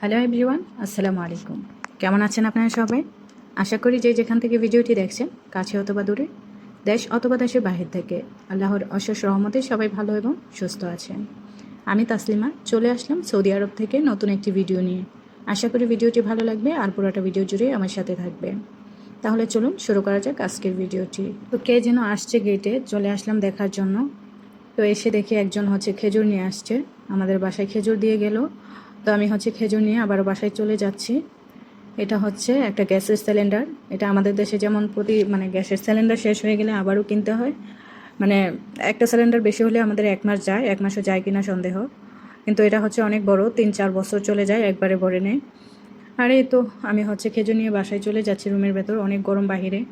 Hello everyone আসসালামু আলাইকুম কেমন আছেন আপনারা সবাই? আশা করি যে যেখান থেকে ভিডিওটি দেখছেন, কাছে অথবা দূরে, দেশ অথবা দেশের বাহির থেকে, আল্লাহর অশেষ রহমতে সবাই ভালো এবং সুস্থ আছেন। আমি তাসলিমা, চলে আসলাম সৌদি আরব থেকে নতুন একটি ভিডিও নিয়ে। আশা করি ভিডিওটি ভালো লাগবে আর পুরোটা ভিডিও জুড়ে আমার সাথে থাকবে তাহলে চলুন শুরু করা যাক আজকের ভিডিওটি। তো কে যেন আসছে গেটে চলে আসলাম দেখার জন্য। তো এসে দেখি একজন হচ্ছে খেজুর নিয়ে আসছে। আমাদের বাসায় খেজুর দিয়ে গেল। তো আমি হচ্ছে খেজুর নিয়ে আবার বাসায় চলে যাচ্ছি। এটা হচ্ছে একটা গ্যাসের সিলিন্ডার। এটা আমাদের দেশে যেমন প্রতি মানে গ্যাসের সিলিন্ডার শেষ হয়ে গেলে আবারও কিনতে হয়। মানে একটা সিলিন্ডার বেশি হলে আমাদের এক মাস যায়, এক মাসও যায় কিনা সন্দেহ। কিন্তু এটা হচ্ছে অনেক বড়, তিন চার বছর চলে যায় একবারে ভরে নেয়। আর এই তো, আমি হচ্ছে খেজুর নিয়ে বাসায় চলে যাচ্ছি রুমের ভেতর, অনেক গরম বাহিরে।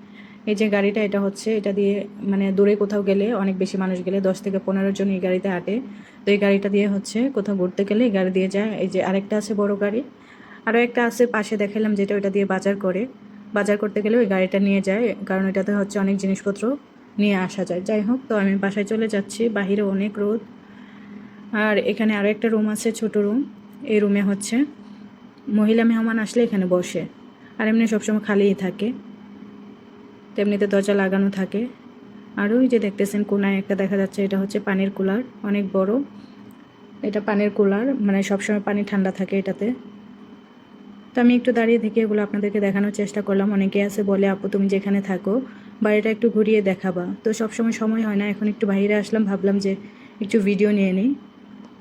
এই যে গাড়িটা, এটা হচ্ছে, এটা দিয়ে মানে দূরে কোথাও গেলে, অনেক বেশি মানুষ গেলে, দশ থেকে পনেরো জন এই গাড়িতে হাঁটে তো এই গাড়িটা দিয়ে হচ্ছে কোথাও ঘুরতে গেলে এই গাড়ি দিয়ে যায়। এই যে আরেকটা আছে বড় গাড়ি। আরও একটা আছে পাশে দেখালাম যেটা ওইটা দিয়ে বাজার করে। বাজার করতে গেলে ওই গাড়িটা নিয়ে যায়, কারণ এটাতে হচ্ছে অনেক জিনিসপত্র নিয়ে আসা যায়। যাই হোক, তো আমি বাসায় চলে যাচ্ছি। বাহিরে অনেক রোদ। আর এখানে আরও একটা রুম আছে, ছোট রুম। এই রুমে হচ্ছে মহিলা মেহমান আসলে এখানে বসে। আর এমনি সবসময় খালিই থাকে। তেমনিতে দরজা লাগানো থাকে। আর ওই যে দেখতেছেন কোনায় একটা দেখা যাচ্ছে, এটা হচ্ছে পানির কুলার, অনেক বড়। এটা পানির কুলার মানে সবসময় পানি ঠান্ডা থাকে এটাতে। তো আমি একটু দাঁড়িয়ে থেকে এগুলো আপনাদেরকে দেখানোর চেষ্টা করলাম, অনেকে আছে বলে, আপু, তুমি যেখানে থাকো, বাড়িটা একটু ঘুরিয়ে দেখাবা। তো সবসময় সময় হয় না, এখন একটু বাইরে আসলাম, ভাবলাম যে একটু ভিডিও নিয়ে নিই।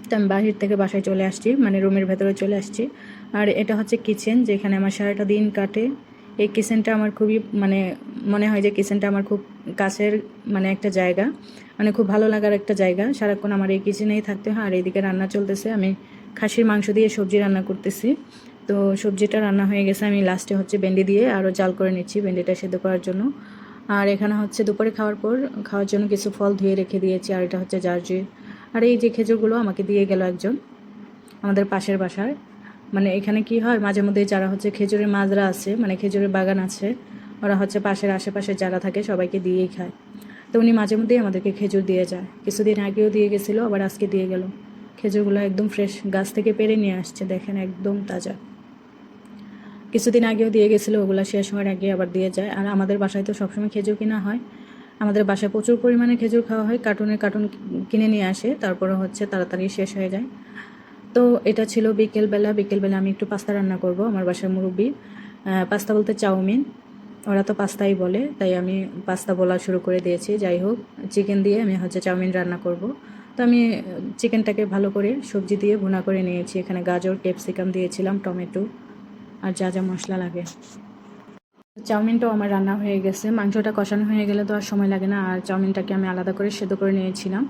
তো আমি বাহির থেকে বাসায় চলে আসছি মানে রুমের ভেতরে চলে আসছি। আর এটা হচ্ছে কিচেন যেখানে আমার সারাটা দিন কাটে। এই কিচেনটা আমার খুবই মানে মনে হয় যে কিচেনটা আমার খুব কাছের মানে একটা জায়গা। মানে খুব ভালো লাগার একটা জায়গা। সারাক্ষণ আমার এই কিচেনেই থাকতে হয়। আর এইদিকে রান্না চলতেছে। আমি খাসির মাংস দিয়ে সবজি রান্না করতেছি। তো সবজিটা রান্না হয়ে গেছে। আমি লাস্টে হচ্ছে ভেন্ডি দিয়ে আরও জাল করে নিচ্ছি ভেন্ডিটা সেদ্ধ করার জন্য। আর এখানে হচ্ছে দুপুরে খাওয়ার পর, খাওয়ার জন্য কিছু ফল ধুয়ে রেখে দিয়েছি। আর এটা হচ্ছে জার্জি আর এই যে খেজুরগুলো আমাকে দিয়ে গেল একজন, আমাদের পাশের বাসার। মানে এখানে কি হয় মাঝে মধ্যে যারা হচ্ছে খেজুরের মাজরা আছে মানে খেজুরের বাগান আছে ওরা হচ্ছে পাশের আশেপাশে যারা থাকে সবাইকে দিয়েই খায়। তো উনি মাঝে মধ্যেই আমাদেরকে খেজুর দিয়ে যায়। কিছুদিন আগেও দিয়ে গেছিল, আবার আজকে দিয়ে গেল। খেজুরগুলো একদম ফ্রেশ গাছ থেকে পেরে নিয়ে আসছে, দেখেন একদম তাজা। কিছুদিন আগেও দিয়ে গেছিল, ওগুলো শেষ হওয়ার আগে আবার দিয়ে যায়। আর আমাদের বাসায় তো সবসময় খেজুর কিনা হয়। আমাদের বাসায় প্রচুর পরিমাণে খেজুর খাওয়া হয় কার্টুনের কার্টুন কিনে নিয়ে আসে, তারপরে হচ্ছে তাড়াতাড়ি শেষ হয়ে যায়। তো এটা ছিল বিকেলবেলা বিকেলবেলা আমি একটু পাস্তা রান্না করব, আমার বাসার মুরব্বী। পাস্তা বলতে চাউমিন। ওরা তো পাস্তাই বলে, তাই আমি পাস্তা বলা শুরু করে দিয়েছি। যাই হোক চিকেন দিয়ে আমি হচ্ছে চাউমিন রান্না করব। তো আমি চিকেনটাকে ভালো করে সবজি দিয়ে ভুনা করে নিয়েছি। এখানে গাজর ক্যাপসিকাম দিয়েছিলাম, টমেটো আর যা যা মশলা লাগে। চাউমিনটাও আমার রান্না হয়ে গেছে। মাংসটা কষানো হয়ে গেলে তো আর সময় লাগে না। আর চাউমিনটাকে আমি আলাদা করে সেদ্ধ করে নিয়েছিলাম।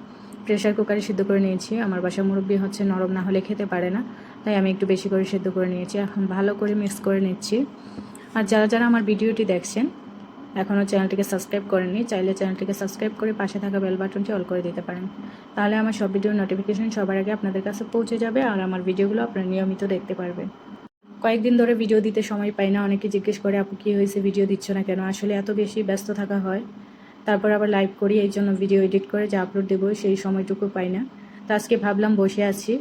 প্রেশার কুকারে সিদ্ধ করে নিয়েছি। আমার বাসার মুরব্বী হচ্ছে নরম না হলে খেতে পারে না, তাই আমি একটু বেশি করে সেদ্ধ করে নিয়েছি। এখন ভালো করে মিক্স করে নিচ্ছি। আর যারা যারা আমার ভিডিওটি দেখছেন এখনও চ্যানেলটিকে সাবস্ক্রাইব করেননি, চাইলে চ্যানেলটিকে সাবস্ক্রাইব করে পাশে থাকা বেল বাটনটি অল করে দিতে পারেন। তাহলে আমার সব ভিডিওর নোটিফিকেশন সবার আগে আপনাদের কাছে পৌঁছে যাবে আর আমার ভিডিওগুলো আপনারা নিয়মিত দেখতে পারবেন। কয়েকদিন ধরে ভিডিও দিতে সময় পাই না, অনেকে জিজ্ঞেস করে, আপু, কী হয়েছে? ভিডিও দিচ্ছ না কেন? আসলে এত বেশি ব্যস্ত থাকা হয়। তারপর আবার লাইভ করি, এই জন্য ভিডিও এডিট করে যা আপলোড দেবো সেই সময়টুকু পাই না। তো আজকে ভাবলাম বসে আছি,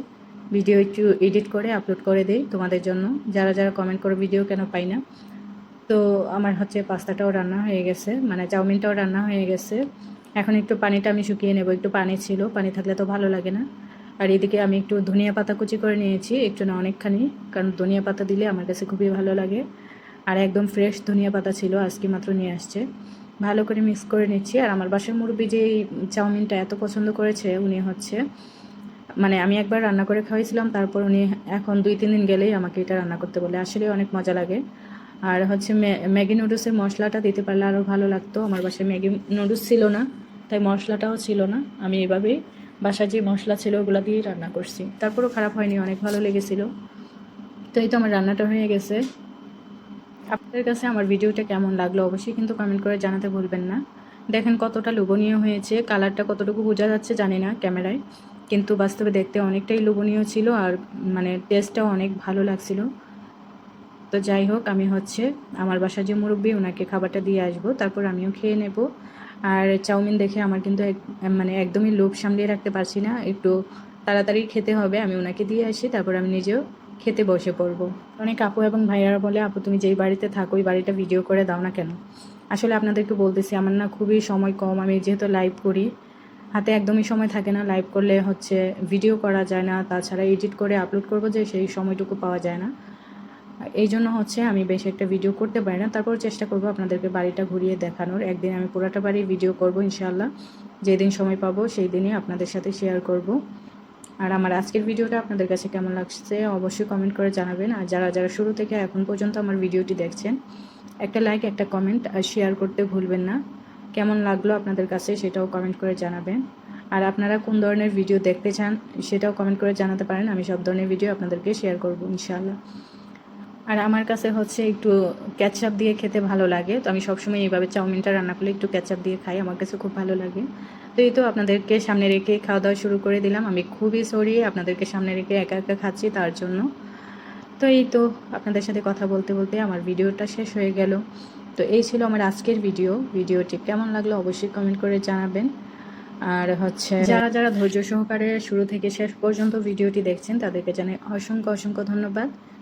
ভিডিও একটু এডিট করে আপলোড করে দেই তোমাদের জন্য। যারা যারা কমেন্ট করে, ভিডিও কেন পাই না? তো আমার হচ্ছে পাস্তাটাও রান্না হয়ে গেছে মানে চাউমিনটাও রান্না হয়ে গেছে। এখন একটু পানিটা আমি শুকিয়ে নেব, একটু পানি ছিল, পানি থাকলে তো ভালো লাগে না। আর এদিকে আমি একটু ধনিয়া পাতা কুচি করে নিয়েছি, একটু না অনেকখানি, কারণ ধনিয়া পাতা দিলে আমার কাছে খুবই ভালো লাগে। আর একদম ফ্রেশ ধনিয়া পাতা ছিল, আজকে মাত্র নিয়ে আসছে। ভালো করে মিক্স করে নিচ্ছি, আর আমার বাসার মুরব্বী যে চাউমিনটা এত পছন্দ করেছে, উনি হচ্ছে মানে আমি একবার রান্না করে খাওয়াইছিলাম, তারপর উনি এখন দুই তিন দিন গেলেই আমাকে এটা রান্না করতে বলে। আসলে অনেক মজা লাগে। আর হচ্ছে ম্যাগি নুডলসের মশলাটা দিতে পারলে আরও ভালো লাগতো। আমার বাসায় ম্যাগি নুডলস ছিল না, তাই মশলাটাও ছিল না। আমি এভাবেই বাসায় যে মশলা ছিল ওগুলো দিয়েই রান্না করছি। তারপরও খারাপ হয়নি, অনেক ভালো লেগেছিল। তো এই তো আমার রান্নাটা হয়ে গেছে। আপনাদের কাছে আমার ভিডিওটা কেমন লাগল অবশ্যই কিন্তু কমেন্ট করে জানাতে ভুলবেন না। দেখেন কতটা লোভনীয় হয়েছে, কালারটা কতটুকু বোঝা যাচ্ছে জানি না ক্যামেরায়। কিন্তু বাস্তবে দেখতে অনেকটাই লোভনীয় ছিল আর মানে টেস্টটাও অনেক ভালো লাগছিল। তো যাই হোক, আমি হচ্ছে আমার বাসার যে মুরব্বী ওনাকে খাবারটা দিয়ে আসব, তারপর আমিও খেয়ে নেব। আর চাউমিন দেখে আমার কিন্তু মানে একদমই লোভ সামলিয়ে রাখতে পারছি না, একটু তাড়াতাড়ি খেতে হবে, আমি ওনাকে দিয়ে আসি, তারপর আমি নিজেও খেতে বসে পড়ব। অনেক আপু এবং ভাইয়ারা বলে, আপু, তুমি যেই বাড়িতে থাকো, ওই বাড়িটা ভিডিও করে দাও না কেন? আসলে আপনাদেরকে বলতেছি, আমার না খুবই সময় কম, আমি যেহেতু লাইভ করি, হাতে একদমই সময় থাকে না লাইভ করলে হচ্ছে ভিডিও করা যায় না, তাছাড়া এডিট করে আপলোড করব যে সেই সময়টুকু পাওয়া যায় না। এই জন্য হচ্ছে আমি বেশ একটা ভিডিও করতে পারি না। তারপর চেষ্টা করব আপনাদেরকে বাড়িটা ঘুরিয়ে দেখানোর। একদিন আমি পুরোটা বাড়ি ভিডিও করব ইনশাআল্লাহ। যেদিন সময় পাবো সেই দিনই আপনাদের সাথে শেয়ার করব। আর আমার আজকের ভিডিওটা আপনাদের কাছে কেমন লাগছে অবশ্যই কমেন্ট করে জানাবেন। আর যারা যারা শুরু থেকে এখন পর্যন্ত আমার ভিডিওটি দেখছেন, একটা লাইক একটা কমেন্ট আর শেয়ার করতে ভুলবেন না। কেমন লাগল আপনাদের কাছে সেটাও কমেন্ট করে জানাবেন। আর আপনারা কোন ধরনের ভিডিও দেখতে চান সেটাও কমেন্ট করে জানাতে পারেন। আমি সব ধরনের ভিডিও আপনাদেরকে শেয়ার করব ইনশাআল্লাহ। আর আমার কাছে হচ্ছে একটু ক্যাচআপ দিয়ে খেতে ভালো লাগে। তো আমি সবসময় এইভাবে চাউমিনটা রান্না করলে একটু ক্যাচআপ দিয়ে খাই, আমার কাছে খুব ভালো লাগে। তো এই তো আপনাদেরকে সামনে রেখে খাওয়া দাওয়া শুরু করে দিলাম। আমি খুবই সরি আপনাদেরকে সামনে রেখে একা একা খাচ্ছি তার জন্য। তো এই তো আপনাদের সাথে কথা বলতে বলতে আমার ভিডিওটা শেষ হয়ে গেল। তো এই ছিল আমার আজকের ভিডিও। ভিডিওটি কেমন লাগল অবশ্যই কমেন্ট করে জানাবেন। আর হচ্ছে যারা যারা ধৈর্য সহকারে শুরু থেকে শেষ পর্যন্ত ভিডিওটি দেখছেন তাদেরকে জানাই অসংখ্য অসংখ্য ধন্যবাদ।